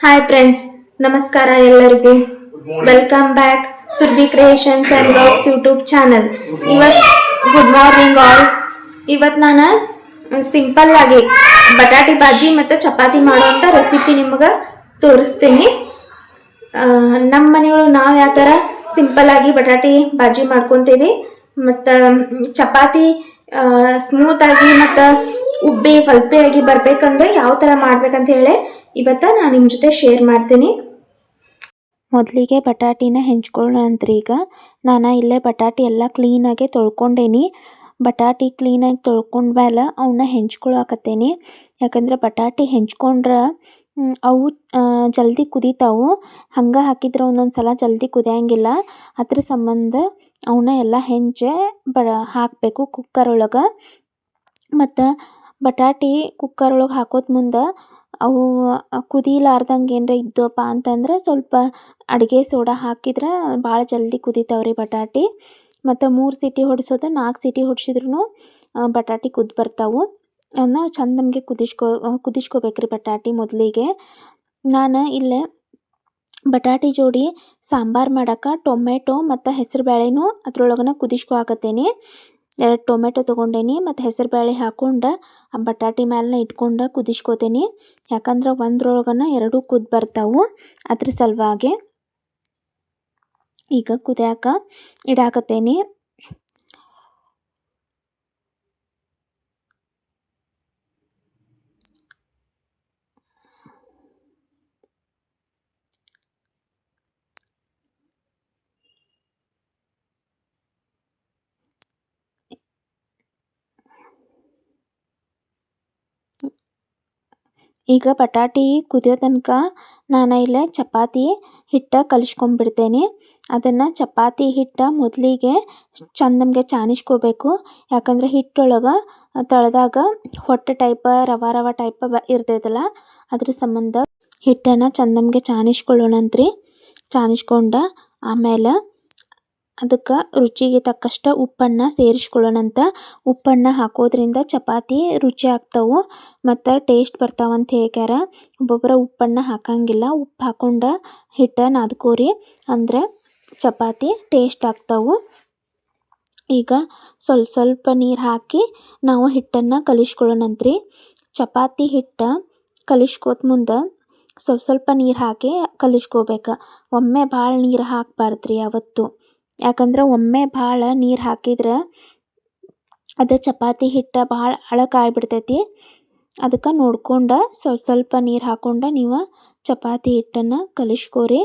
Hi friends ನಮಸ್ಕಾರ ಎಲ್ಲರಿಗೆ. Welcome back Surbhi creations and box YouTube channel ಇವತ್ತು good morning all ಇವತ್ತು ನಾನು ಸಿಂಪಲ್ ಆಗಿ ಬಟಾಟಿ ಬಾಜಿ ಮತ್ತು ಚಪಾತಿ ಮಾಡುವಂಥ ರೆಸಿಪಿ ನಿಮಗೆ ತೋರಿಸ್ತೀನಿ. ನಮ್ಮ ಮನೆಯೊಳಗೆ ನಾವು ಯಾವ ಥರ ಸಿಂಪಲ್ ಆಗಿ ಬಟಾಟಿ ಬಾಜಿ ಮಾಡ್ಕೊತೀವಿ ಮತ್ತು ಚಪಾತಿ ಸ್ಮೂತ್ ಆಗಿ ಮತ್ತು ಉಬ್ಬಿ ಫಲ್ಪೆಯಾಗಿ ಬರ್ಬೇಕಂದ್ರೆ ಯಾವ ಥರ ಮಾಡ್ಬೇಕಂತ ಹೇಳಿ ಇವತ್ತು ನಾನು ನಿಮ್ಮ ಜೊತೆ ಶೇರ್ ಮಾಡ್ತೀನಿ. ಮೊದಲಿಗೆ ಬಟಾಟಿನ ಹೆಂಚ್ಕೊಳ್ಳೋಣ ಅಂತ್ರಿ ಈಗ ನಾನು ಇಲ್ಲೇ ಬಟಾಟಿ ಎಲ್ಲ ಕ್ಲೀನಾಗೆ ತೊಳ್ಕೊಂಡೇನಿ. ಬಟಾಟಿ ಕ್ಲೀನಾಗಿ ತೊಳ್ಕೊಂಡ್ಮೇಲೆ ಅವನ್ನ ಹೆಂಚ್ಕೊಳಕತ್ತೇನಿ. ಯಾಕಂದ್ರೆ ಬಟಾಟಿ ಹೆಂಚ್ಕೊಂಡ್ರೆ ಅವು ಜಲ್ದಿ ಕುದೀತಾವು. ಹಂಗೆ ಹಾಕಿದ್ರೆ ಒಂದೊಂದು ಸಲ ಜಲ್ದಿ ಕುದಿಯಂಗಿಲ್ಲ. ಅದ್ರ ಸಂಬಂಧ ಅವನ್ನ ಎಲ್ಲ ಹೆಂಚೆ ಬ, ಹಾಕಬೇಕು ಕುಕ್ಕರ್ ಒಳಗೆ. ಮತ್ತು ಬಟಾಟಿ ಕುಕ್ಕರ್ ಒಳಗೆ ಹಾಕೋದ್ ಮುಂದೆ ಅವು ಕುದಿಲಾರ್ದಂಗೆ ಏನರ ಇದ್ವಪ್ಪ ಅಂತಂದ್ರೆ ಸ್ವಲ್ಪ ಅಡುಗೆ ಸೋಡಾ ಹಾಕಿದ್ರೆ ಭಾಳ ಜಲ್ದಿ ಕುದಿತಾವ್ರಿ ಬಟಾಟಿ. ಮತ್ತು ಮೂರು ಸೀಟಿ ಹೊಡ್ಸೋದು ನಾಲ್ಕು ಸೀಟಿ ಹೊಡ್ಸಿದ್ರು ಬಟಾಟಿ ಕುದ್ದು ಬರ್ತಾವೆ. ನಾವು ಚೆಂದ ನಮಗೆ ಕುದಿಸ್ಕೊ, ಕುದಿಸ್ಕೋಬೇಕ್ರಿ ಬಟಾಟಿ ಮೊದಲಿಗೆ. ನಾನು ಇಲ್ಲೇ ಬಟಾಟಿ ಜೋಡಿ ಸಾಂಬಾರು ಮಾಡಕ್ಕೆ ಟೊಮೆಟೊ ಮತ್ತು ಹೆಸರು ಬೇಳೆನೂ ಅದ್ರೊಳಗನ ಕುದಿಸ್ಕೊಳಕತ್ತೇನಿ ಎರಡು ಟೊಮೆಟೊ ತೊಗೊಂಡೇನಿ ಮತ್ತು ಹೆಸರು ಬೇಳೆ ಹಾಕೊಂಡು, ಆ ಬಟಾಟಿ ಮೇಲೆ ಇಟ್ಕೊಂಡು ಕುದಿಸ್ಕೋತೀನಿ. ಯಾಕಂದ್ರೆ ಒಂದ್ರೊಳಗನ ಎರಡೂ ಕುದ್ದು ಬರ್ತಾವು, ಅದ್ರ ಸಲುವಾಗಿ ಈಗ ಕುದಿಯಾಕ ಇಡಾಕತ್ತೇನಿ ಈಗ ಬಟಾಟಿ ಕುದಿಯೋ ತನಕ ನಾನು ಇಲ್ಲೇ ಚಪಾತಿ ಹಿಟ್ಟು ಕಲಿಸ್ಕೊಂಡ್ಬಿಡ್ತೇನೆ. ಅದನ್ನು ಚಪಾತಿ ಹಿಟ್ಟು ಮೊದಲಿಗೆ ಚಂದಮ್ಗೆ ಚಾಣಿಸ್ಕೋಬೇಕು. ಯಾಕಂದರೆ ಹಿಟ್ಟೊಳಗೆ ತಳದಾಗ ಹೊಟ್ಟೆ ಟೈಪ ರವ ರವ ಟೈಪ ಬ ಇರ್ತೈತಲ್ಲ, ಅದ್ರ ಸಂಬಂಧ ಹಿಟ್ಟನ್ನು ಚಂದಮ್ಗೆ ಚಾಣಿಸ್ಕೊಳ್ಳೋಣಂತ್ರಿ. ಚಾಣಿಸ್ಕೊಂಡು ಆಮೇಲೆ ಅದಕ್ಕೆ ರುಚಿಗೆ ತಕ್ಕಷ್ಟು ಉಪ್ಪನ್ನು ಸೇರಿಸ್ಕೊಳ್ಳೋಣಂತ ಉಪ್ಪನ್ನು ಹಾಕೋದ್ರಿಂದ ಚಪಾತಿ ರುಚಿ ಆಗ್ತಾವು ಮತ್ತು ಟೇಸ್ಟ್ ಬರ್ತಾವಂತ ಹೇಳ್ಯಾರ ಒಬ್ಬೊಬ್ಬರ ಉಪ್ಪನ್ನು ಹಾಕಂಗಿಲ್ಲ, ಉಪ್ಪು ಹಾಕೊಂಡ ಹಿಟ್ಟು ನಾದ್ಕೋರಿ ಅಂದ್ರೆ ಚಪಾತಿ ಟೇಸ್ಟ್ ಆಗ್ತಾವು. ಈಗ ಸ್ವಲ್ಪ ಸ್ವಲ್ಪ ನೀರು ಹಾಕಿ ನಾವು ಹಿಟ್ಟನ್ನು ಕಲಿಸ್ಕೊಳ್ಳೋಣಂತ್ರಿ. ಚಪಾತಿ ಹಿಟ್ಟು ಕಲಿಸ್ಕೋತ ಮುಂದೆ ಸ್ವಲ್ಪ ಸ್ವಲ್ಪ ನೀರು ಹಾಕಿ ಕಲಿಸ್ಕೋಬೇಕು. ಒಮ್ಮೆ ಭಾಳ ನೀರು ಹಾಕಬಾರ್ದ್ರಿ ಯಾವತ್ತು. ಯಾಕಂದ್ರೆ ಒಮ್ಮೆ ಭಾಳ ನೀರು ಹಾಕಿದ್ರೆ ಅದು ಚಪಾತಿ ಹಿಟ್ಟು ಭಾಳ ಅಳಕಾಗ್ಬಿಡ್ತೈತಿ ಅದಕ್ಕೆ ನೋಡ್ಕೊಂಡು ಸ್ವಲ್ಪ ಸ್ವಲ್ಪ ನೀರು ಹಾಕೊಂಡು ನೀವು ಚಪಾತಿ ಹಿಟ್ಟನ್ನು ಕಲಿಸ್ಕೋರಿ.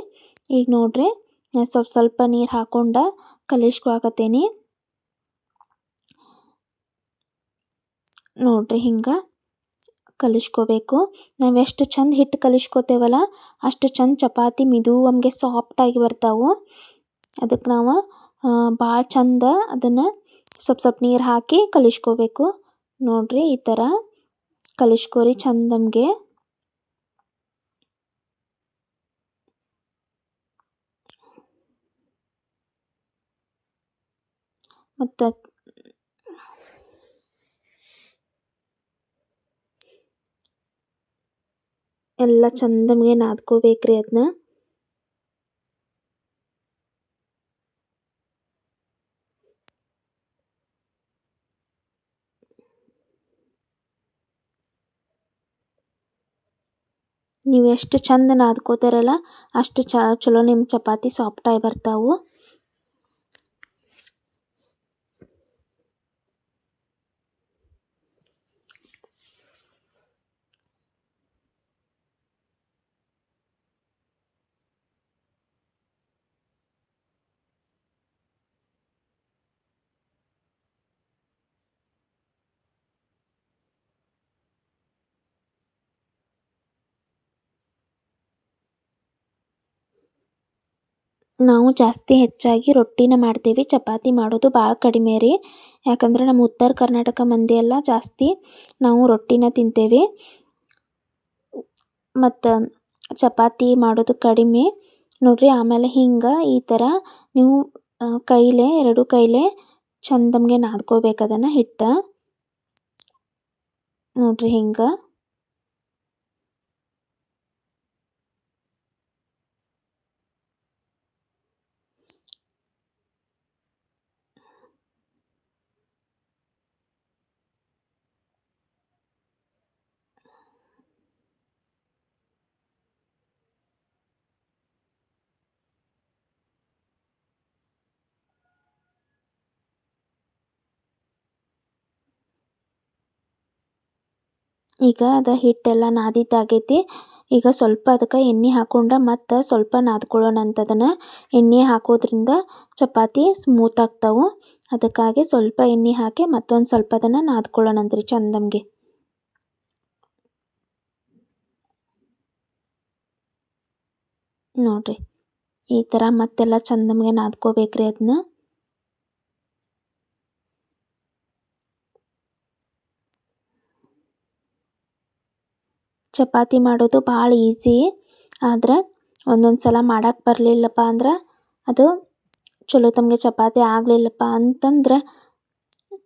ಈಗ ನೋಡ್ರಿ ಸ್ವಲ್ಪ ಸ್ವಲ್ಪ ನೀರು ಹಾಕ್ಕೊಂಡು ಕಲಿಸ್ಕೊಳಕತ್ತೀನಿ. ನೋಡ್ರಿ ಹಿಂಗೆ ಕಲಿಸ್ಕೋಬೇಕು. ನಾವು ಎಷ್ಟು ಚಂದ ಹಿಟ್ಟು ಕಲಿಸ್ಕೋತೇವಲ್ಲ, ಅಷ್ಟು ಚಂದ ಚಪಾತಿ ಮಿದುವಂಗೆ ಸಾಫ್ಟಾಗಿ ಬರ್ತಾವು. ಅದಕ್ಕೆ ನಾವು ಭಾಳ ಚಂದ ಅದನ್ನು ಸ್ವಲ್ಪ ಸ್ವಲ್ಪ ನೀರು ಹಾಕಿ ಕಲಿಸ್ಕೋಬೇಕು. ನೋಡಿರಿ ಈ ಥರ ಕಲಿಸ್ಕೋರಿ ಚಂದ ನಮಗೆ. ಮತ್ತು ಎಲ್ಲ ಚಂದಮ್ಗೆ ನಾದ್ಕೋಬೇಕ್ರಿ ಅದನ್ನ ನೀವು ಎಷ್ಟು ಚಂದ ನಾದ್ಕೋತೀರಲ್ಲ ಅಷ್ಟು ಚ ಚಲೋ ನಿಮ್ಮ ಚಪಾತಿ ಸಾಫ್ಟಾಗಿ ಬರ್ತಾವು. ನಾವು ಜಾಸ್ತಿ ಹೆಚ್ಚಾಗಿ ರೊಟ್ಟಿನ ಮಾಡ್ತೀವಿ. ಚಪಾತಿ ಮಾಡೋದು ಭಾಳ ಕಡಿಮೆ ರೀ. ಯಾಕಂದ್ರೆ ನಮ್ಮ ಉತ್ತರ ಕರ್ನಾಟಕ ಮಂದಿ ಎಲ್ಲ ಜಾಸ್ತಿ ನಾವು ರೊಟ್ಟಿನ ತಿಂತೇವೆ. ಮತ್ತು ಚಪಾತಿ ಮಾಡೋದು ಕಡಿಮೆ. ನೋಡಿರಿ, ಆಮೇಲೆ ಹಿಂಗೆ ಈ ಥರ ನೀವು ಕೈಲೇ, ಎರಡು ಕೈಲೇ ಚಂದಮ್ಗೆ ನಾದ್ಕೋಬೇಕು ಅದನ್ನು ಹಿಟ್ಟು. ನೋಡಿರಿ ಹಿಂಗೆ. ಈಗ ಅದ ಹಿಟ್ಟೆಲ್ಲ ನಾದಿದ್ದಾಗೈತಿ. ಈಗ ಸ್ವಲ್ಪ ಅದಕ್ಕೆ ಎಣ್ಣೆ ಹಾಕೊಂಡ ಮತ್ತು ಸ್ವಲ್ಪ ನಾದ್ಕೊಳ್ಳೋಣ ಅಂತ ಅದನ್ನು ಎಣ್ಣೆ ಹಾಕೋದ್ರಿಂದ ಚಪಾತಿ ಸ್ಮೂತ್ ಆಗ್ತಾವು. ಅದಕ್ಕಾಗಿ ಸ್ವಲ್ಪ ಎಣ್ಣೆ ಹಾಕಿ ಮತ್ತೊಂದು ಸ್ವಲ್ಪ ಅದನ್ನು ನಾದ್ಕೊಳ್ಳೋಣಂತ್ರಿ ಚಂದಮ್ಗೆ. ನೋಡ್ರಿ, ಈ ಥರ ಮತ್ತೆಲ್ಲ ಚಂದಮ್ಗೆ ನಾದ್ಕೋಬೇಕ್ರಿ ಅದನ್ನ ಚಪಾತಿ ಮಾಡೋದು ಭಾಳ ಈಸಿ. ಆದ್ರೆ ಒಂದೊಂದು ಸಲ ಮಾಡಕ್ಕೆ ಬರಲಿಲ್ಲಪ್ಪ ಅಂದ್ರೆ ಅದು ಚಲೋ ತಮಗೆ ಚಪಾತಿ ಆಗಲಿಲ್ಲಪ್ಪ ಅಂತಂದ್ರೆ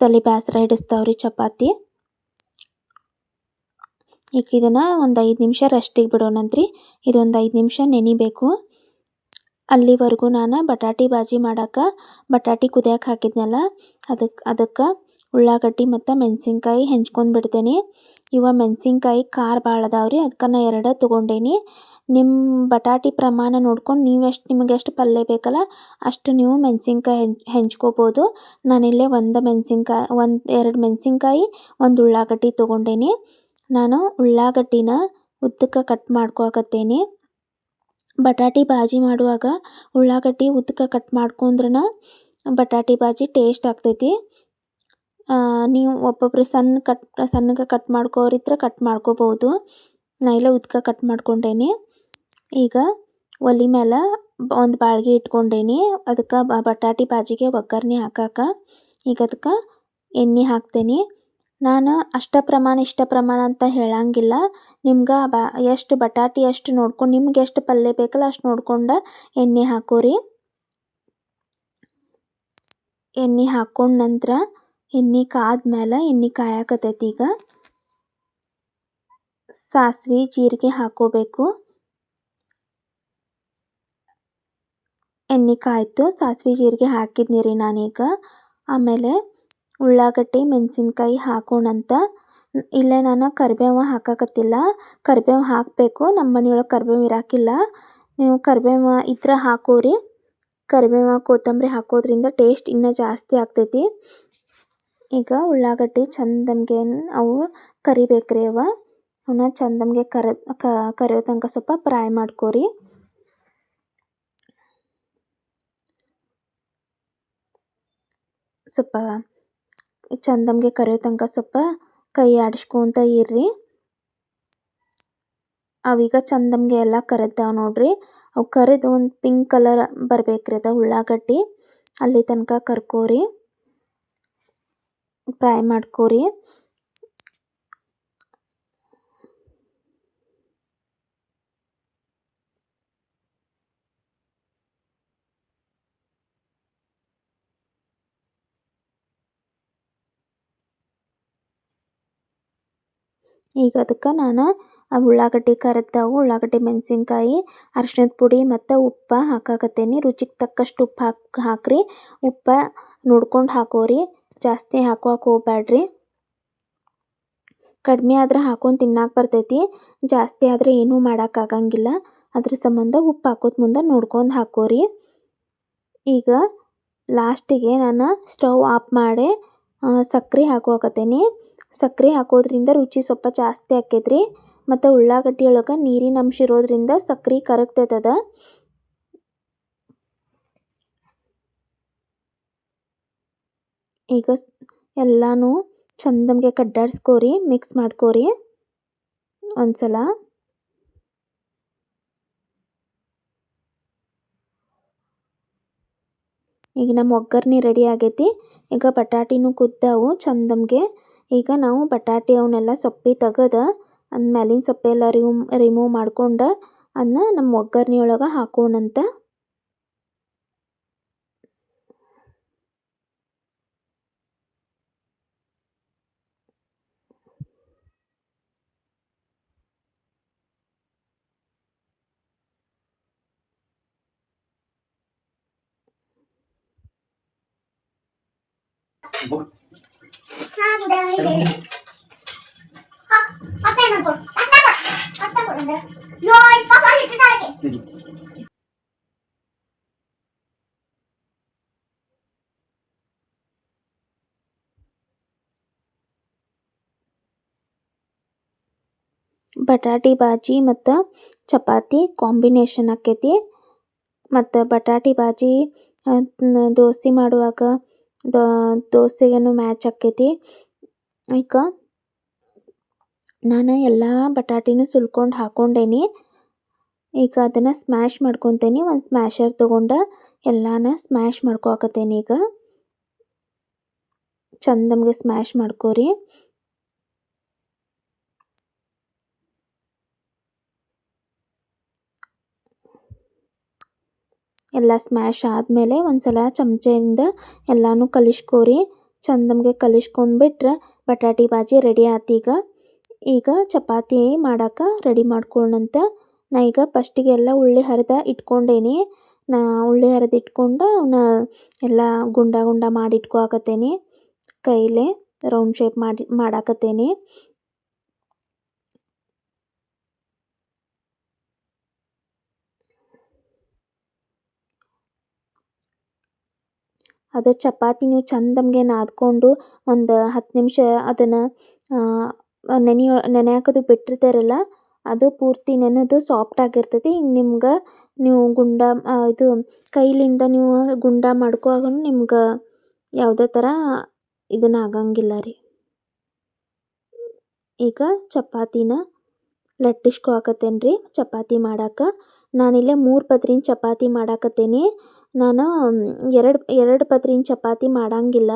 ತಲೆ ಬೇಸ್ರ ಹಿಡಿಸ್ತಾವ್ರಿ ಚಪಾತಿ. ಈಗ ಇದನ್ನು ಒಂದು ಐದು ನಿಮಿಷ ರೆಸ್ಟಿಗೆ ಬಿಡೋಣಂತ್ರಿ. ಇದೊಂದು ಐದು ನಿಮಿಷ ನೆನಿಬೇಕು. ಅಲ್ಲಿವರೆಗೂ ನಾನು ಬಟಾಟಿ ಬಾಜಿ ಮಾಡಕ್ಕೆ ಬಟಾಟಿ ಕುದಿಯಕ್ಕೆ ಹಾಕಿದ್ನಲ್ಲ ಅದಕ್ಕೆ ಅದಕ್ಕೆ ಉಳ್ಳಾಗಡ್ಡಿ ಮತ್ತು ಮೆಣಸಿನ್ಕಾಯಿ ಹೆಂಚ್ಕೊಂಡು ಬಿಡ್ತೇನೆ. ಇವ ಮೆಣಸಿನ್ಕಾಯಿ, ಖಾರ ಭಾಳ ಅದಾವ್ರಿ ಅದಕ್ಕೆ ನಾ ಎರಡು ತೊಗೊಂಡೇನಿ. ನಿಮ್ಮ ಬಟಾಟಿ ಪ್ರಮಾಣ ನೋಡ್ಕೊಂಡು ನೀವು ಎಷ್ಟು ನಿಮಗೆ ಎಷ್ಟು ಪಲ್ಯ ಬೇಕಲ್ಲ, ಅಷ್ಟು ನೀವು ಮೆಣಸಿನ್ಕಾಯಿ ಹೆಂಚ್ ಹೆಂಚ್ಕೋಬೋದು. ನಾನಿಲ್ಲೇ ಒಂದು ಮೆಣಸಿನ್ಕಾಯಿ, ಒಂದು, ಎರಡು ಮೆಣಸಿನ್ಕಾಯಿ, ಒಂದು ಉಳ್ಳಾಗಡ್ಡಿ ತೊಗೊಂಡೇನಿ. ನಾನು ಉಳ್ಳಾಗಡ್ಡಿನ ಉದ್ದಕ್ಕೆ ಕಟ್ ಮಾಡ್ಕೊಕತ್ತೇನಿ. ಬಟಾಟಿ ಬಾಜಿ ಮಾಡುವಾಗ ಉಳ್ಳಾಗಡ್ಡಿ ಉದ್ದಕ್ಕೆ ಕಟ್ ಮಾಡ್ಕೊಂಡ್ರನ ಬಟಾಟಿ ಬಾಜಿ ಟೇಸ್ಟ್ ಆಗ್ತೈತಿ. ನೀವು ಒಬ್ಬೊಬ್ರು ಸಣ್ಣ ಕಟ್, ಸಣ್ಣಗೆ ಕಟ್ ಮಾಡ್ಕೋರಿದ್ರೆ ಕಟ್ ಮಾಡ್ಕೋಬೋದು ನಾ ಇಲ್ಲ ಉದ್ಕ ಕಟ್ ಮಾಡ್ಕೊಂಡೇನಿ. ಈಗ ಒಲೆ ಮೇಲೆ ಒಂದು ಬಾಳ್ಗೆ ಇಟ್ಕೊಂಡೇನಿ. ಅದಕ್ಕೆ ಬಟಾಟಿ ಬಾಜಿಗೆ ಒಗ್ಗರ್ಣೆ ಹಾಕಕ್ಕೆ ಈಗ ಅದಕ್ಕೆ ಎಣ್ಣೆ ಹಾಕ್ತೇನೆ. ನಾನು ಅಷ್ಟ ಪ್ರಮಾಣ, ಇಷ್ಟ ಪ್ರಮಾಣ ಅಂತ ಹೇಳಂಗಿಲ್ಲ. ನಿಮ್ಗೆ ಬಾ, ಎಷ್ಟು ಬಟಾಟಿ ಎಷ್ಟು ನೋಡ್ಕೊಂಡು, ನಿಮ್ಗೆ ಎಷ್ಟು ಪಲ್ಯ ಬೇಕಲ್ಲ ಅಷ್ಟು ನೋಡ್ಕೊಂಡು ಎಣ್ಣೆ ಹಾಕೋರಿ. ಎಣ್ಣೆ ಹಾಕ್ಕೊಂಡು ನಂತರ ಎಣ್ಣೆ ಕಾದ್ಮೇಲೆ ಎಣ್ಣೆ ಕಾಯಕತ್ತೈತಿ ಈಗ. ಸಾಸಿವೆ, ಜೀರಿಗೆ ಹಾಕೋಬೇಕು. ಎಣ್ಣೆ ಕಾಯ್ತು, ಸಾಸಿವೆ, ಜೀರಿಗೆ ಹಾಕಿದ್ನಿ ರೀ ನಾನೀಗ. ಆಮೇಲೆ ಉಳ್ಳಾಗಡ್ಡಿ, ಮೆಣಸಿನ್ಕಾಯಿ ಹಾಕೋಣಂತ. ಇಲ್ಲೇ ನಾನು ಕರಿಬೇವು ಹಾಕಕತ್ತಿಲ್ಲ. ಕರಿಬೇವು ಹಾಕಬೇಕು, ನಮ್ಮ ಮನೆಯೊಳಗೆ ಕರಿಬೇವು ಇರಾಕಿಲ್ಲ. ನೀವು ಕರಿಬೇವು ಇದ್ರೆ ಹಾಕೋರಿ. ಕರಿಬೇವು ಕೊತ್ತಂಬರಿ ಹಾಕೋದ್ರಿಂದ ಟೇಸ್ಟ್ ಇನ್ನೂ ಜಾಸ್ತಿ ಆಗ್ತೈತಿ. ಈಗ ಉಳ್ಳಾಗಡ್ಡಿ ಚಂದಮ್ಗೆ ಅವು ಕರಿಬೇಕ್ರಿ ಅವ. ಅವನ್ನ ಚಂದಂಗೆ ಕರ ಕರಿಯೋ ತನಕ ಸ್ವಲ್ಪ ಫ್ರೈ ಮಾಡ್ಕೋರಿ. ಸ್ವಲ್ಪ ಚಂದಂಗೆ ಕರಿಯೋ ತನಕ ಸ್ವಲ್ಪ ಕೈ ಆಡಿಸ್ಕೊಂತ ಇರ್ರಿ. ಅವೀಗ ಚಂದಂಗೆ ಎಲ್ಲ ಕರೆದಾವ ನೋಡ್ರಿ. ಅವು ಕರೆದು ಒಂದು ಪಿಂಕ್ ಕಲರ್ ಬರ್ಬೇಕ್ರಿ ಅದ ಉಳ್ಳಾಗಡ್ಡಿ. ಅಲ್ಲಿ ತನಕ ಕರ್ಕೋರಿ. ಫ್ರೈ ಮಾಡ್ಕೋರಿ. ಈಗ ಅದಕ್ಕೆ ನಾನು ಆ ಉಳ್ಳಾಗಡ್ಡಿ ಕರಿದವು ಉಳ್ಳಾಗಡ್ಡಿ, ಮೆಣಸಿನ್ಕಾಯಿ, ಅರ್ಶಿಣದ ಪುಡಿ ಮತ್ತು ಉಪ್ಪು ಹಾಕಾಕತ್ತೇನಿ. ರುಚಿಗೆ ತಕ್ಕಷ್ಟು ಉಪ್ಪು ಹಾಕಿ, ಹಾಕ್ರಿ. ಉಪ್ಪು ನೋಡ್ಕೊಂಡು ಹಾಕೋರಿ. ಜಾಸ್ತಿ ಹಾಕೋಕೆ ಹೋಗ್ಬ್ಯಾಡ್ರಿ. ಕಡಿಮೆ ಆದ್ರೆ ಹಾಕೊಂಡು ತಿನ್ನಕ್ಕೆ ಬರ್ತೈತಿ, ಜಾಸ್ತಿ ಆದರೆ ಏನೂ ಮಾಡೋಕ್ಕಾಗಂಗಿಲ್ಲ ಅದ್ರ ಸಂಬಂಧ ಉಪ್ಪು ಹಾಕೋದು ಮುಂದೆ ನೋಡ್ಕೊಂಡು ಹಾಕೋರಿ. ಈಗ ಲಾಸ್ಟಿಗೆ ನಾನು ಸ್ಟವ್ ಆಫ್ ಮಾಡಿ ಸಕ್ಕರೆ ಹಾಕೋಕತ್ತೀನಿ ಸಕ್ಕರೆ ಹಾಕೋದ್ರಿಂದ ರುಚಿ ಸ್ವಲ್ಪ ಜಾಸ್ತಿ ಆಕೈತ್ರಿ ಮತ್ತು ಉಳ್ಳಾಗಡ್ಡಿ ಒಳಗೆ ನೀರಿನ ಅಂಶ ಇರೋದ್ರಿಂದ ಸಕ್ಕರೆ ಕರಗ್ತೈತದ. ಈಗ ಎಲ್ಲಾನು ಚಂದಂಗೆ ಕಡ್ಡಾಡ್ಸ್ಕೋರಿ ಮಿಕ್ಸ್ ಮಾಡ್ಕೋರಿ. ಒಂದ್ಸಲ. ಈಗ ನಮ್ಮ ಒಗ್ಗರ್ನಿ ರೆಡಿ ಆಗೈತಿ. ಈಗ ಬಟಾಟಿನೂ ಕುದ್ದಾವು ಚಂದಂಗೆ ಈಗ ನಾವು ಬಟಾಟಿ ಅವನ್ನೆಲ್ಲ ಸೊಪ್ಪಿ ತೆಗೆದು ಅಂದ ಮ್ಯಾಲಿನ ಸೊಪ್ಪೆಲ್ಲ ರಿಮೂವ್ ಮಾಡ್ಕೊಂಡು ಅದನ್ನ ನಮ್ಮ ಒಗ್ಗರ್ನಿಯೊಳಗೆ ಒಳಗೆ ಹಾಕೋಣಂತ. ಬಟಾಟಿ ಬಾಜಿ ಮತ್ತು ಚಪಾತಿ ಕಾಂಬಿನೇಷನ್ ಆಕೈತಿ ಮತ್ತು ಬಟಾಟಿ ಬಾಜಿ ದೋಸೆ ಮಾಡುವಾಗ ದೋಸೆಗೇನು ಮ್ಯಾಚ್ ಆಕೈತಿ ಈಗ ನಾನು ಎಲ್ಲ ಬಟಾಟಿನೂ ಸುಲ್ಕೊಂಡು ಹಾಕೊಂಡೇನಿ. ಈಗ ಅದನ್ನು ಸ್ಮ್ಯಾಶ್ ಮಾಡ್ಕೊತೇನಿ. ಒಂದು ಸ್ಮ್ಯಾಶರ್ ತೊಗೊಂಡು ಎಲ್ಲಾನ ಸ್ಮ್ಯಾಶ್ ಮಾಡ್ಕೊಕತ್ತೇನಿ ಈಗ. ಚಂದಮ್ಗೆ ಸ್ಮ್ಯಾಶ್ ಮಾಡ್ಕೊರಿ. ಎಲ್ಲ ಸ್ಮ್ಯಾಶ್ ಆದಮೇಲೆ ಒಂದ್ಸಲ ಚಮಚೆಯಿಂದ ಎಲ್ಲಾನು ಕಲಿಸ್ಕೋರಿ. ಚಂದಮ್ಗೆ ಕಲಿಸ್ಕೊಂಡ್ಬಿಟ್ರೆ ಬಟಾಟಿ ಬಾಜಿ ರೆಡಿ ಆತು ಈಗ. ಈಗ ಚಪಾತಿ ಮಾಡಕ್ಕೆ ರೆಡಿ ಮಾಡ್ಕೊಳ್ಳೋಣಂತ ನಾ ಈಗ ಫಸ್ಟಿಗೆ ಎಲ್ಲ ಉಳ್ಳಿ ಹರಿದ ಇಟ್ಕೊಂಡೇನಿ. ನಾ ಉಳ್ಳಿ ಹರಿದು ಇಟ್ಕೊಂಡು ಅವನ್ನ ಎಲ್ಲ ಗುಂಡ ಗುಂಡ ಮಾಡಿ ಇಟ್ಕೊಳಕತ್ತೇನಿ ಕೈಲೇ ರೌಂಡ್ ಶೇಪ್ ಮಾಡಿ ಮಾಡಾಕತ್ತೇನಿ. ಅದು ಚಪಾತಿ ಚಂದಮ್ಗೆ ನಾದ್ಕೊಂಡು ಒಂದು ಹತ್ತು ನಿಮಿಷ ಅದನ್ನು ನೆನೆಯೋ ನೆನೆಯಾಕದು ಬಿಟ್ಟಿರ್ತಾರಲ್ಲ, ಅದು ಪೂರ್ತಿ ನೆನೆದು ಸಾಫ್ಟ್ ಆಗಿರ್ತೈತಿ. ಹಿಂಗೆ ನಿಮ್ಗೆ ನೀವು ಗುಂಡ ಇದು ಕೈಲಿಂದ ನೀವು ಗುಂಡ ಮಾಡ್ಕೋವಾಗ ನಿಮ್ಗೆ ಯಾವುದೇ ಥರ ಇದನ್ನು ಆಗಂಗಿಲ್ಲ ರೀ. ಈಗ ಚಪಾತಿನ ಲಟ್ಟಿಸ್ಕೊಳಕತ್ತೇನೆ ರೀ ಚಪಾತಿ ಮಾಡಕ್ಕೆ ನಾನಿಲ್ಲೇ ಮೂರು ಪತ್ರಿನ ಚಪಾತಿ ಮಾಡಾಕತ್ತೇನಿ. ನಾನು ಎರಡು ಎರಡು ಪತ್ರಿನ ಚಪಾತಿ ಮಾಡಂಗಿಲ್ಲ.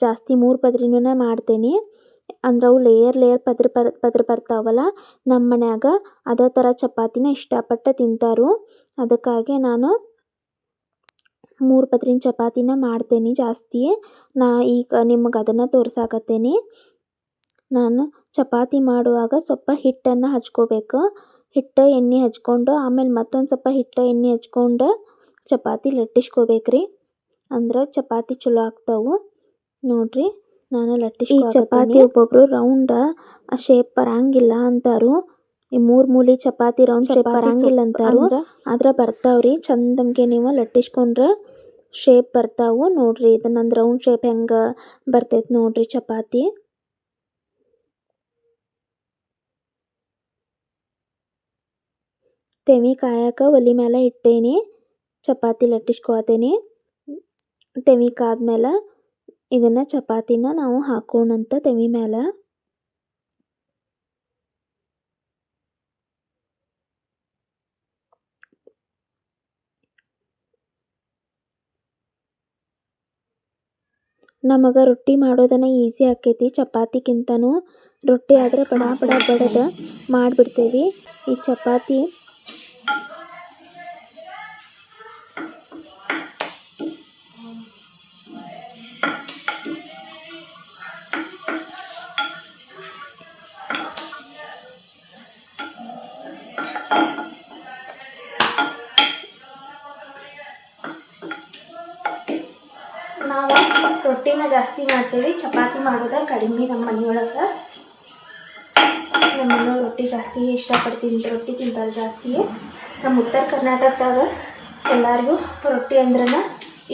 ಜಾಸ್ತಿ ಮೂರು ಪತ್ರಿನೂ ಮಾಡ್ತೇನೆ. ಅಂದ್ರೆ ಅವು ಲೇಯರ್ ಲೇಯರ್ ಪದ್ರ ಪದ್ರ ಬರ್ತಾವಲ್ಲ ನಮ್ಮ ಮನ್ಯಾಗ ಅದೇ ಥರ ಚಪಾತಿನ ಇಷ್ಟಪಟ್ಟು ತಿಂತಾರು. ಅದಕ್ಕಾಗಿ ನಾನು ಮೂರು ಪತ್ರಿನ ಚಪಾತಿನ ಮಾಡ್ತೇನೆ ಜಾಸ್ತಿ. ನಾ ಈಗ ನಿಮಗೆ ಅದನ್ನು ತೋರ್ಸಾಕತ್ತೇನಿ. ನಾನು ಚಪಾತಿ ಮಾಡುವಾಗ ಸ್ವಲ್ಪ ಹಿಟ್ಟನ್ನು ಹಚ್ಕೋಬೇಕು. ಹಿಟ್ಟು ಎಣ್ಣೆ ಹಚ್ಕೊಂಡು ಆಮೇಲೆ ಮತ್ತೊಂದು ಸ್ವಲ್ಪ ಹಿಟ್ಟು ಎಣ್ಣೆ ಹಚ್ಕೊಂಡು ಚಪಾತಿ ಲಟ್ಟಿಸ್ಕೋಬೇಕು ರೀ ಅಂದ್ರೆ ಚಪಾತಿ ಚಲೋ ಆಗ್ತಾವೆ. ನೋಡಿರಿ ನಾನು ಲಟ್ಟಿಸಿ ಈ ಚಪಾತಿ ಒಬ್ಬೊಬ್ಬರು ರೌಂಡ ಶೇಪ್ ಬರಂಗಿಲ್ಲ ಅಂತಾರು. ಈ ಮೂರು ಮೂಲಿ ಚಪಾತಿ ರೌಂಡ್ ಶೇಪ್ ಬರಂಗಿಲ್ಲ ಅಂತಾರು. ಆದ್ರೆ ಬರ್ತಾವ್ರಿ ಚಂದಂಗೆ ನೀವು ಲಟ್ಟಿಸ್ಕೊಂಡ್ರೆ ಶೇಪ್ ಬರ್ತಾವು. ನೋಡ್ರಿ ಇದನ್ನ ರೌಂಡ್ ಶೇಪ್ ಹೆಂಗ ಬರ್ತೈತೆ ನೋಡ್ರಿ ಚಪಾತಿ. ತೆಮಿ ಕಾಯಕ ಒಲೆ ಮೇಲೆ ಇಟ್ಟೇನಿ, ಚಪಾತಿ ಲಟ್ಟಿಸ್ಕೊತೀನಿ ತೆಮಿ ಕಾದ್ಮೇಲೆ ಇದನ್ನು ಚಪಾತಿನ ನಾವು ಹಾಕೋಣಂತ ತೆಮಿ ಮ್ಯಾಲ. ನಮಗೆ ರೊಟ್ಟಿ ಮಾಡೋದನ್ನ ಈಸಿ ಆಕೈತಿ ಚಪಾತಿಗಿಂತನೂ ರೊಟ್ಟಿ ಆದರೆ ಬಡ ಬಡ ಬಡದ ಮಾಡಿಬಿಡ್ತೇವಿ. ಈ ಚಪಾತಿ ಜಾಸ್ತಿ ಇಷ್ಟಪಡ್ತೀನಿ ರೊಟ್ಟಿ ತಿಂತಾರೆ ಜಾಸ್ತಿ. ನಮ್ಮ ಉತ್ತರ ಕರ್ನಾಟಕದಾಗ ಎಲ್ಲರಿಗೂ ರೊಟ್ಟಿ ಅಂದ್ರನ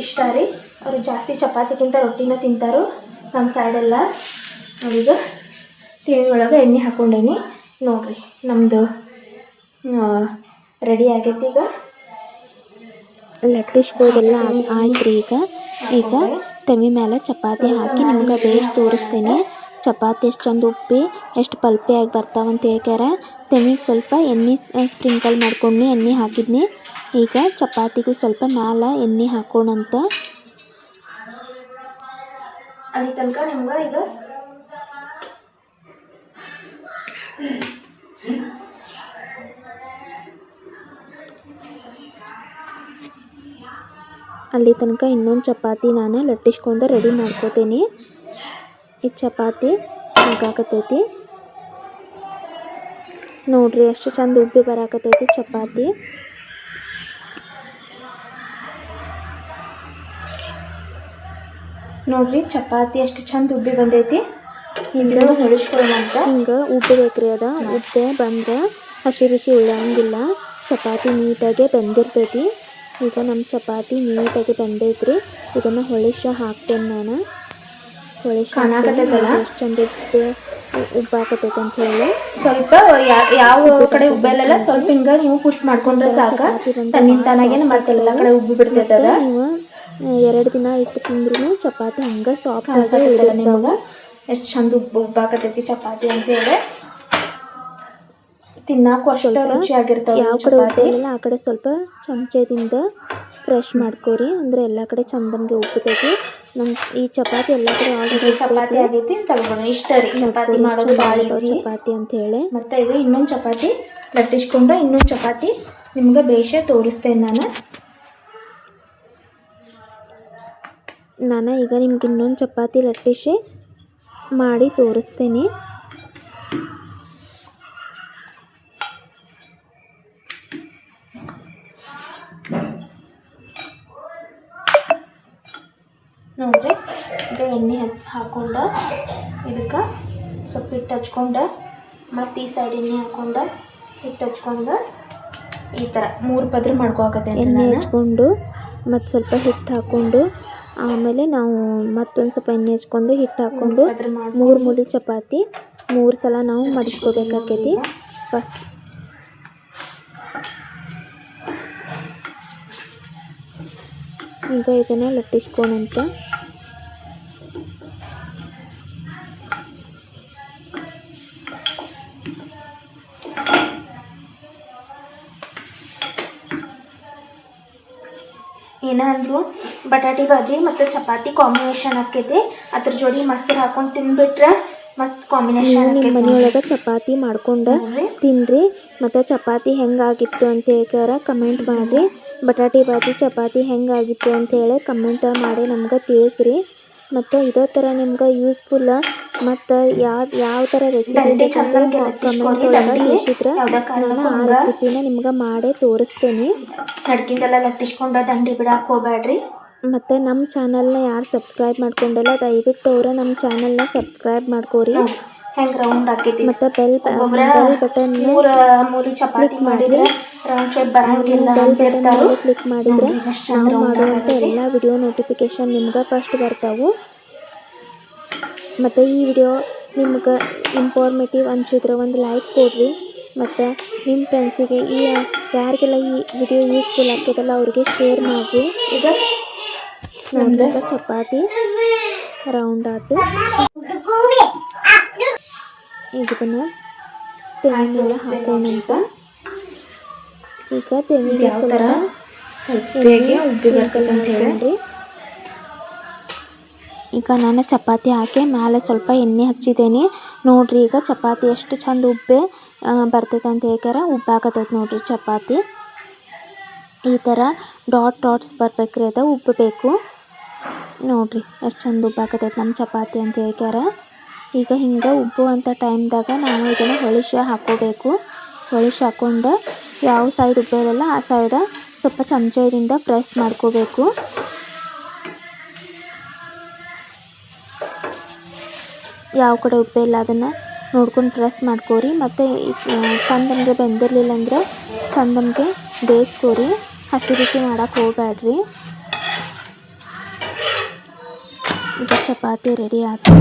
ಇಷ್ಟ ರೀ. ಅವರು ಜಾಸ್ತಿ ಚಪಾತಿಗಿಂತ ರೊಟ್ಟಿನ ತಿಂತಾರೋ ನಮ್ಮ ಸೈಡೆಲ್ಲ ಈಗ ಟಿವಿ ಒಳಗೆ ಎಣ್ಣೆ ಹಾಕ್ಕೊಂಡೇನಿ ನೋಡಿರಿ ನಮ್ಮದು ರೆಡಿ ಆಗೈತಿ ಈಗ. ಲಟ್ಟಿಸ್ಕೋದೆಲ್ಲ ಆಯ್ತು ರೀ ಈಗ. ಈಗ ತಮಿ ಮೇಲೆ ಚಪಾತಿ ಹಾಕಿ ನಿಮ್ಗೆ ಬೇಸ್ ತೋರಿಸ್ತೇನೆ. ಚಪಾತಿ ಎಷ್ಟು ಚಂದ ಉಪ್ಪಿ ಎಷ್ಟು ಪಲ್ಪಿಯಾಗಿ ಬರ್ತಾವಂತ ಹೇಳ್ಯಾರ ತೆನಿಗೆ ಸ್ವಲ್ಪ ಎಣ್ಣೆ ಸ್ಪ್ರಿಂಕಲ್ ಮಾಡ್ಕೊಂಡು ಎಣ್ಣೆ ಹಾಕಿದ್ನಿ. ಈಗ ಚಪಾತಿಗೂ ಸ್ವಲ್ಪ ಮ್ಯಾಲ ಎಣ್ಣೆ ಹಾಕೋಣಂತ ಅಲ್ಲಿ ತನಕ ನಿಮ್ಗೆ ಈಗ ಅಲ್ಲಿ ತನಕ ಇನ್ನೊಂದು ಚಪಾತಿ ನಾನು ಲಟ್ಟಿಸ್ಕೊಂಡು ರೆಡಿ ಮಾಡ್ಕೋತೀನಿ. ಈ ಚಪಾತಿ ಆಗಾಕತ್ತೈತಿ ನೋಡ್ರಿ ಎಷ್ಟು ಚಂದ ಉಬ್ಬಿ ಬರಾಕತೈತಿ ಚಪಾತಿ. ನೋಡ್ರಿ ಚಪಾತಿ ಎಷ್ಟು ಚಂದ ಉಬ್ಬಿ ಬಂದೈತಿ. ಹಿಂಗೆ ಉಬ್ಬಿ ಅಂತ. ಹಿಂಗೆ ಉಬ್ಬಬೇಕ್ರಿ ಅದ. ಉಬ್ಬೆ ಬಂದ್ರೆ ಹಸಿ ಬಿಸಿ ಉಳ್ಳಂಗಿಲ್ಲ. ಚಪಾತಿ ನೀಟಾಗೆ ಬಂದಿರ್ತೈತಿ. ಈಗ ನಮ್ಮ ಚಪಾತಿ ನೀಟಾಗಿ ಬೆಂದೈತ್ರಿ. ಇದನ್ನು ಹೊಳಿಶ ಹಾಕ್ತೇನೆ ನಾನು. ಎಷ್ಟು ಚಂದ ಉಬ್ಬಾಕತೈತೆ ಅಂತ ಹೇಳಿ. ಸ್ವಲ್ಪ ಯಾವ ಕಡೆ ಉಬ್ಬಲ್ಲ ಸ್ವಲ್ಪ ಹಿಂಗ ನೀವು ಪುಷ್ ಮಾಡ್ಕೊಂಡ್ರೆ ಸಾಕ. ತನ್ನಿಂದ ಮತ್ತೆ ಮತ್ತೆಲ್ಲ ಕಡೆ ಉಬ್ಬಿ ಬಿಡ್ತೈತೆ ನೀವು ಎರಡು ದಿನ ಇಟ್ಟು ತಿಂದ್ರೂ ಚಪಾತಿ ಹಂಗೆ ಸಾಫ್ಟ್ ಆಗಿ ಕಾಣಿಸತ್ತೈತಲ್ಲ ನಿಮಗೆ? ಎಷ್ಟು ಚಂದ ಉಬ್ಬ ಉಬ್ಬಾಕತೈತಿ ಚಪಾತಿ ಅಂತ ಹೇಳಿ. ತಿನ್ನಾಕು ರುಚಿಯಾಗಿರ್ತಾವ ಯಾವ ಕಡೆ ಉಬ್ಬಲ್ಲ ಆ ಕಡೆ ಸ್ವಲ್ಪ ಚಮಚದಿಂದ ಫ್ರೆಶ್ ಮಾಡ್ಕೋರಿ. ಅಂದ್ರೆ ಎಲ್ಲ ಕಡೆ ಚಂದಂಗೆ ಉಬ್ಬತೈತಿ. ನಮ್ ಈ ಚಪಾತಿ ಎಲ್ಲ ಕಡೆ ಆಲ್ರೆಡಿ ಚಪಾತಿ ಆಗೈತಿ ತಗೊಳ್ಳೋಣ ಇಷ್ಟ ರೀ. ಚಪಾತಿ ಮಾಡೋದು ಭಾಳ ಈಸಿ ಚಪಾತಿ ಅಂತ ಹೇಳಿ. ಮತ್ತೆ ಇದು ಇನ್ನೊಂದು ಚಪಾತಿ ಲಟ್ಟಿಸ್ಕೊಂಡು ಇನ್ನೊಂದು ಚಪಾತಿ. ನಿಮ್ಗೆ ಬೇಷ ತೋರಿಸ್ತೇನೆ ನಾನು. ನಾನು ಈಗ ನಿಮ್ಗೆ ಇನ್ನೊಂದು ಚಪಾತಿ ಲಟ್ಟಿಸಿ ಮಾಡಿ ತೋರಿಸ್ತೇನೆ. ನೋಡ್ರಿ ಇದು ಎಣ್ಣೆ ಹಚ್ ಹಾಕೊಂಡ ಇದಕ್ಕೆ ಸ್ವಲ್ಪ ಹಿಟ್ಟು ಹಚ್ಕೊಂಡು ಮತ್ತು ಈ ಸೈಡ್ ಎಣ್ಣೆ ಹಾಕೊಂಡ ಹಿಟ್ಟು ಹಚ್ಕೊಂಡು ಈ ಥರ ಮೂರು ಪದ್ರ ಮಾಡ್ಕೋಕತ್ತೇನೆ ಎಣ್ಣೆ ಹಚ್ಕೊಂಡು ಮತ್ತು ಸ್ವಲ್ಪ ಹಿಟ್ಟು ಹಾಕ್ಕೊಂಡು ಆಮೇಲೆ ನಾವು ಮತ್ತೊಂದು ಸ್ವಲ್ಪ ಎಣ್ಣೆ ಹಚ್ಕೊಂಡು ಹಿಟ್ಟು ಹಾಕ್ಕೊಂಡು ಮೂರು ಮೂಲಿ ಚಪಾತಿ ಮೂರು ಸಲ ನಾವು ಮಡಿಸ್ಕೋಬೇಕಾಕೈತಿ ಫಸ್ಟ್ ಈಗ ಇದನ್ನು ಲಟ್ಟಿಸ್ಕೊಳಂತ ಅಂತ ಏನಂದ್ರು ಬಟಾಟಿ ಬಾಜಿ ಮತ್ತು ಚಪಾತಿ ಕಾಂಬಿನೇಷನ್ ಆಕೈತಿ ಅದ್ರ ಜೋಡಿ ಮೊಸರು ಹಾಕೊಂಡು ತಿನ್ಬಿಟ್ರೆ ಮಸ್ತ್ ಕಾಂಬಿನೇಷನ್ ನಿಮ್ಮ ಮನೆಯೊಳಗೆ ಚಪಾತಿ ಮಾಡ್ಕೊಂಡು. ತಿನ್ರಿ. ಮತ್ತು ಚಪಾತಿ ಹೆಂಗಾಗಿತ್ತು ಅಂತ ಹೇಳ್ಕಾರ ಕಮೆಂಟ್ ಮಾಡಿರಿ ಬಟಾಟಿ ಬಾಜಿ ಚಪಾತಿ ಹೆಂಗಾಗಿತ್ತು ಅಂತ ಹೇಳಿ ಕಮೆಂಟ್ ಮಾಡಿ ನಮ್ಗೆ ತಿಳಿಸ್ರಿ. ಮತ್ತು ಇದೇ ಥರ ನಿಮ್ಗೆ ಯೂಸ್ಫುಲ್ ಮತ್ತು ಯಾವ ಯಾವ ಥರ ರೆಸಿಪಿ ದಂಡಿ ನಾನು ಆ ರೆಸಿಪಿನ ನಿಮ್ಗೆ ಮಾಡೇ ತೋರಿಸ್ತೀನಿ. ಅಡ್ಗಿಂದೆಲ್ಲ ಲಟ್ಟಿಸ್ಕೊಂಡು ದಂಡಿ ಬಿಡಕ್ಕೆ ಹೋಗ್ಬೇಡ್ರಿ. ಮತ್ತು ನಮ್ಮ ಚಾನಲ್ನ ಯಾರು ಸಬ್ಸ್ಕ್ರೈಬ್ ಮಾಡ್ಕೊಂಡಿಲ್ಲ ದಯವಿಟ್ಟು ಅವರು ನಮ್ಮ ಚಾನಲ್ನ ಸಬ್ಸ್ಕ್ರೈಬ್ ಮಾಡ್ಕೋರಿ. ಹೆಂಗೆ ರೌಂಡ್ ಹಾಕಿದ್ದೀವಿ ಮತ್ತು ಬೆಲ್ ಬೆಲ್ ಬಟನ್ ಮೂರ ಚಪಾತಿ ಮಾಡಿದ್ರೆ ರೌಂಡ್ ಶೇಪ್ ಬರಂಗಿಲ್ಲ ಅಂತ ಕ್ಲಿಕ್ ಮಾಡಿದ್ರೆ ನಾವು ಮಾಡುವಂಥ ಎಲ್ಲ ವಿಡಿಯೋ ನೋಟಿಫಿಕೇಶನ್ ನಿಮ್ಗೆ ಫಸ್ಟ್ ಬರ್ತಾವು. ಮತ್ತು ಈ ವಿಡಿಯೋ ನಿಮ್ಗೆ ಇನ್ಫಾರ್ಮೇಟಿವ್ ಅನ್ಸಿದ್ರೆ ಒಂದು ಲೈಕ್ ಕೊಡ್ರಿ. ಮತ್ತು ನಿಮ್ಮ ಫ್ರೆಂಡ್ಸಿಗೆ ಈ ಯಾರಿಗೆಲ್ಲ ಈ ವಿಡಿಯೋ ಯೂಸ್ಫುಲ್ ಆಗ್ತದಲ್ಲ ಅವ್ರಿಗೆ ಶೇರ್ ಮಾಡಿರಿ. ಈಗ ನಮ್ದು ಚಪಾತಿ ರೌಂಡ್ ಆಯ್ತು ಈಗ ಇದನ್ನು ತೆಂಗಿನ ಮೇಲೆ ಹಾಕೋಣಂತ. ಈಗ ತೆಂಗಿನ ಯಾವ ಥರ ಉಪ್ಪಿಗೆ ಉಪ್ಪಿ ಹೇಳಿ. ಈಗ ನಾನು ಚಪಾತಿ ಹಾಕಿ ಮೇಲೆ ಸ್ವಲ್ಪ ಎಣ್ಣೆ ಹಚ್ಚಿದ್ದೇನೆ. ನೋಡ್ರಿ ಈಗ ಚಪಾತಿ ಎಷ್ಟು ಚಂದ ಉಬ್ಬೆ ಬರ್ತೈತೆ ಅಂತ ಹೇಳ್ಯಾರ ಉಬ್ಬಾಕತೈತೆ ನೋಡ್ರಿ ಚಪಾತಿ. ಈ ಥರ ಡಾಟ್ ಡಾಟ್ಸ್ ಬರ್ಬೇಕ್ರಿ ಅದು ಉಬ್ಬಬೇಕು ನೋಡ್ರಿ ಎಷ್ಟು ಚಂದ ಉಬ್ಬಾಕತೈತೆ ನಮ್ಮ ಚಪಾತಿ ಅಂತ ಹೇಳ್ಯಾರ ಈಗ ಹಿಂಗೆ ಉಬ್ಬುವಂಥ ಟೈಮ್ದಾಗ ನಾವು ಇದನ್ನು ಹೊಳಿಸಿ ಹಾಕೋಬೇಕು. ಹೊಳಿಸಿ ಹಾಕೊಂಡು ಯಾವ ಸೈಡ್ ಉಬ್ಬೇರಲ್ಲ ಆ ಸೈಡ ಸ್ವಲ್ಪ ಚಮಚದಿಂದ ಪ್ರೆಸ್ ಮಾಡ್ಕೋಬೇಕು. ಯಾವ ಕಡೆ ಉಪ್ಪು ಇಲ್ಲ ಅದನ್ನು ನೋಡ್ಕೊಂಡು ಪ್ರೆಸ್ ಮಾಡ್ಕೋರಿ. ಮತ್ತು ಚಂದ ನಮಗೆ ಬೆಂದಿರಲಿಲ್ಲ ಅಂದರೆ ಚಂದಮ್ಗೆ ಬೇಯಿಸ್ಕೋರಿ. ಹಸಿ ಬಿಸಿ ಮಾಡಕ್ಕೆ ಹೋಗ್ಬೇಡ್ರಿ ಇದು ಚಪಾತಿ ರೆಡಿ ಆಯ್ತು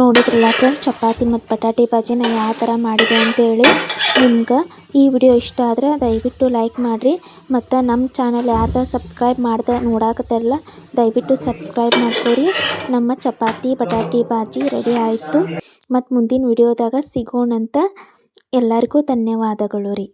ನೋಡಿದ್ರಲ್ಲ ಫ್ರೆಂಡ್ಸ್ ಚಪಾತಿ ಮತ್ತು ಬಟಾಟೆ ಬಾಜಿ ನಾನು ಯಾವ ಥರ ಮಾಡಿದೆ ಅಂತೇಳಿ ನಿಮ್ಗೆ ಈ ವಿಡಿಯೋ ಇಷ್ಟ ಆದರೆ ದಯವಿಟ್ಟು ಲೈಕ್ ಮಾಡಿರಿ. ಮತ್ತು ನಮ್ಮ ಚಾನಲ್ ಯಾರ್ದು ಸಬ್ಸ್ಕ್ರೈಬ್ ಮಾಡ್ದೆ ನೋಡಾಕತ್ತಾರಲ್ಲ, ದಯವಿಟ್ಟು ಸಬ್ಸ್ಕ್ರೈಬ್ ಮಾಡ್ಕೊರಿ. ನಮ್ಮ ಚಪಾತಿ ಬಟಾಟೆ ಭಾಜಿ ರೆಡಿ ಆಯಿತು. ಮತ್ತು ಮುಂದಿನ ವಿಡಿಯೋದಾಗ ಸಿಗೋಣಂತ ಎಲ್ಲರಿಗೂ ಧನ್ಯವಾದಗಳು ರೀ.